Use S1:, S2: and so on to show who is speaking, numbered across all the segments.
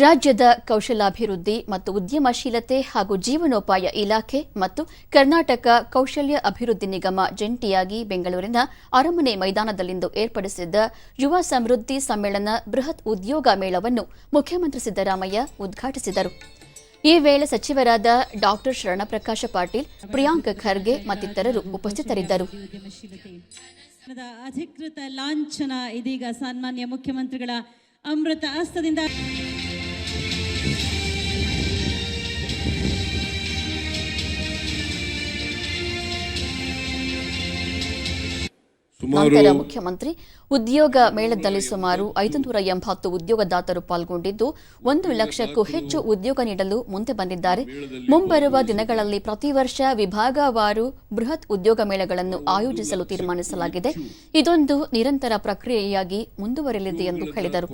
S1: ರಾಜ್ಯದ ಕೌಶಲಾಭಿವೃದ್ಧಿ ಮತ್ತು ಉದ್ಯಮಶೀಲತೆ ಹಾಗೂ ಜೀವನೋಪಾಯ ಇಲಾಖೆ ಮತ್ತು ಕರ್ನಾಟಕ ಕೌಶಲ್ಯ ಅಭಿವೃದ್ಧಿ ನಿಗಮ ಜಂಟಿಯಾಗಿ ಬೆಂಗಳೂರಿನ ಅರಮನೆ ಮೈದಾನದಲ್ಲಿಂದು ಏರ್ಪಡಿಸಿದ್ದ ಯುವ ಸಮೃದ್ಧಿ ಸಮ್ಮೇಳನ ಬೃಹತ್ ಉದ್ಯೋಗ ಮೇಳವನ್ನು ಮುಖ್ಯಮಂತ್ರಿ ಸಿದ್ದರಾಮಯ್ಯ ಉದ್ಘಾಟಿಸಿದರು. ಈ ವೇಳೆ ಸಚಿವರಾದ ಡಾಕ್ಟರ್ ಶರಣಪ್ರಕಾಶ ಪಾಟೀಲ್, ಪ್ರಿಯಾಂಕ್ ಖರ್ಗೆ ಮತ್ತಿತರರು ಉಪಸ್ಥಿತರಿದ್ದರು.
S2: ಅಧಿಕೃತ ಲಾಂಛನ ಇದೀಗ ಸನ್ಮಾನ್ಯ ಮುಖ್ಯಮಂತ್ರಿಗಳ ಅಮೃತ ಹಸ್ತದಿಂದ
S1: ನಂತರ ಮುಖ್ಯಮಂತ್ರಿ ಉದ್ಯೋಗ ಮೇಳದಲ್ಲಿ ಸುಮಾರು ಐದುನೂರ ಎಂಬತ್ತು ಉದ್ಯೋಗದಾತರು ಪಾಲ್ಗೊಂಡಿದ್ದು, ಒಂದು ಲಕ್ಷಕ್ಕೂ ಹೆಚ್ಚು ಉದ್ಯೋಗ ನೀಡಲು ಮುಂದೆ ಬಂದಿದ್ದಾರೆ. ಮುಂಬರುವ ದಿನಗಳಲ್ಲಿ ಪ್ರತಿ ವರ್ಷ ವಿಭಾಗವಾರು ಬೃಹತ್ ಉದ್ಯೋಗ ಮೇಳಗಳನ್ನು ಆಯೋಜಿಸಲು ತೀರ್ಮಾನಿಸಲಾಗಿದೆ. ಇದೊಂದು ನಿರಂತರ ಪ್ರಕ್ರಿಯೆಯಾಗಿ ಮುಂದುವರೆಯಲಿದೆ ಎಂದು ಹೇಳಿದರು.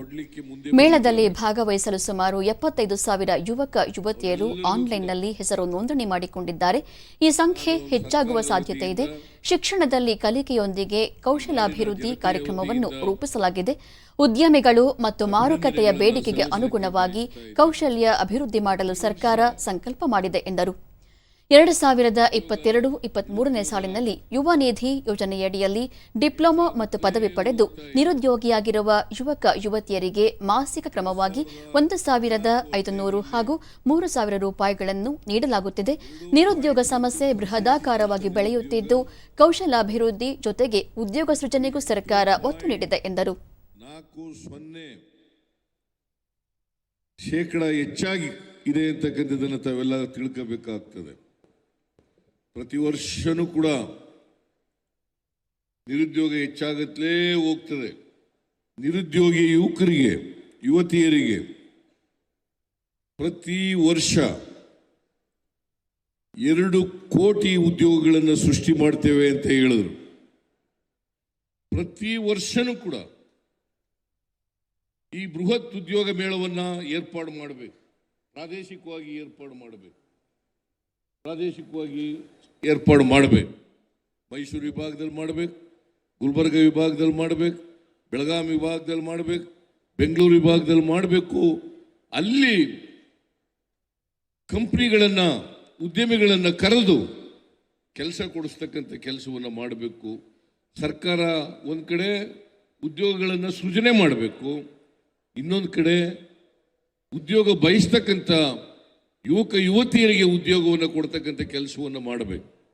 S1: ಮೇಳದಲ್ಲಿ ಭಾಗವಹಿಸಲು ಸುಮಾರು ಎಪ್ಪತ್ತೈದು ಸಾವಿರ ಯುವಕ, ಯುವತಿಯರು ಆನ್ಲೈನ್ನಲ್ಲಿ ಹೆಸರು ನೋಂದಣಿ ಮಾಡಿಕೊಂಡಿದ್ದಾರೆ. ಈ ಸಂಖ್ಯೆ ಹೆಚ್ಚಾಗುವ ಸಾಧ್ಯತೆ ಇದೆ. ಶಿಕ್ಷಣದಲ್ಲಿ ಕಲಿಕೆಯೊಂದಿಗೆ ಕೌಶಲಾಭಿವೃದ್ಧಿ ಕಾರ್ಯಕ್ರಮವನ್ನು ರೂಪಿಸಲಾಗಿದೆ. ಉದ್ಯಮಿಗಳು ಮತ್ತು ಮಾರುಕಟ್ಟೆಯ ಬೇಡಿಕೆಗೆ ಅನುಗುಣವಾಗಿ ಕೌಶಲ್ಯ ಅಭಿವೃದ್ಧಿ ಮಾಡಲು ಸರ್ಕಾರ ಸಂಕಲ್ಪ ಮಾಡಿದೆ ಎಂದರು. ಎರಡು ಸಾವಿರದ ಇಪ್ಪತ್ತೆರಡು ಇಪ್ಪತ್ಮೂರನೇ ಸಾಲಿನಲ್ಲಿ ಯುವ ನಿಧಿ ಯೋಜನೆಯಡಿಯಲ್ಲಿ ಡಿಪ್ಲೊಮಾ ಮತ್ತು ಪದವಿ ಪಡೆದು ನಿರುದ್ಯೋಗಿಯಾಗಿರುವ ಯುವಕ ಯುವತಿಯರಿಗೆ ಮಾಸಿಕ ಕ್ರಮವಾಗಿ ಒಂದು ಸಾವಿರದ ಐದುನೂರು ಹಾಗೂ ಮೂರು ಸಾವಿರ ರೂಪಾಯಿಗಳನ್ನು ನೀಡಲಾಗುತ್ತಿದೆ. ನಿರುದ್ಯೋಗ ಸಮಸ್ಯೆ ಬೃಹದಾಕಾರವಾಗಿ ಬೆಳೆಯುತ್ತಿದ್ದು, ಕೌಶಲಾಭಿವೃದ್ಧಿ ಜೊತೆಗೆ ಉದ್ಯೋಗ ಸೃಜನೆಗೂ ಸರ್ಕಾರ ಒತ್ತು ನೀಡಿದೆ ಎಂದರು.
S3: ಶೇಕಡ ಹೆಚ್ಚಾಗಿ ಇದೆ ಅಂತಕ್ಕಂಥದ್ದನ್ನು ತಾವೆಲ್ಲ ತಿಳ್ಕೋಬೇಕಾಗ್ತದೆ. ಪ್ರತಿ ವರ್ಷನೂ ಕೂಡ ನಿರುದ್ಯೋಗ ಹೆಚ್ಚಾಗುತ್ತಲೇ ಹೋಗ್ತದೆ. ನಿರುದ್ಯೋಗಿ ಯುವಕರಿಗೆ, ಯುವತಿಯರಿಗೆ ಪ್ರತಿ ವರ್ಷ ಎರಡು ಕೋಟಿ ಉದ್ಯೋಗಗಳನ್ನು ಸೃಷ್ಟಿ ಮಾಡ್ತೇವೆ ಅಂತ ಹೇಳಿದರು. ಪ್ರತಿ ವರ್ಷನೂ ಕೂಡ ಈ ಬೃಹತ್ ಉದ್ಯೋಗ ಮೇಳವನ್ನು ಏರ್ಪಾಡು ಮಾಡಬೇಕು. ಪ್ರಾದೇಶಿಕವಾಗಿ ಏರ್ಪಾಡು ಮಾಡಬೇಕು. ಪ್ರಾದೇಶಿಕವಾಗಿ ಏರ್ಪಾಡು ಮಾಡಬೇಕು. ಮೈಸೂರು ವಿಭಾಗದಲ್ಲಿ ಮಾಡಬೇಕು, ಗುಲ್ಬರ್ಗ ವಿಭಾಗದಲ್ಲಿ ಮಾಡಬೇಕು, ಬೆಳಗಾವಿ ವಿಭಾಗದಲ್ಲಿ ಮಾಡಬೇಕು, ಬೆಂಗಳೂರು ವಿಭಾಗದಲ್ಲಿ ಮಾಡಬೇಕು. ಅಲ್ಲಿ ಕಂಪ್ನಿಗಳನ್ನು, ಉದ್ಯಮಿಗಳನ್ನು ಕರೆದು ಕೆಲಸ ಕೊಡಿಸ್ತಕ್ಕಂಥ ಕೆಲಸವನ್ನು ಮಾಡಬೇಕು. ಸರ್ಕಾರ ಒಂದು ಕಡೆ ಉದ್ಯೋಗಗಳನ್ನು ಸೃಜನೆ ಮಾಡಬೇಕು. ಇನ್ನೊಂದು ಕಡೆ ಉದ್ಯೋಗ ಬಯಸ್ತಕ್ಕಂಥ ಯುವಕ ಯುವತಿಯರಿಗೆ ಉದ್ಯೋಗವನ್ನು ಕೊಡ್ತಕ್ಕಂಥ ಕೆಲಸವನ್ನು ಮಾಡಬೇಕು.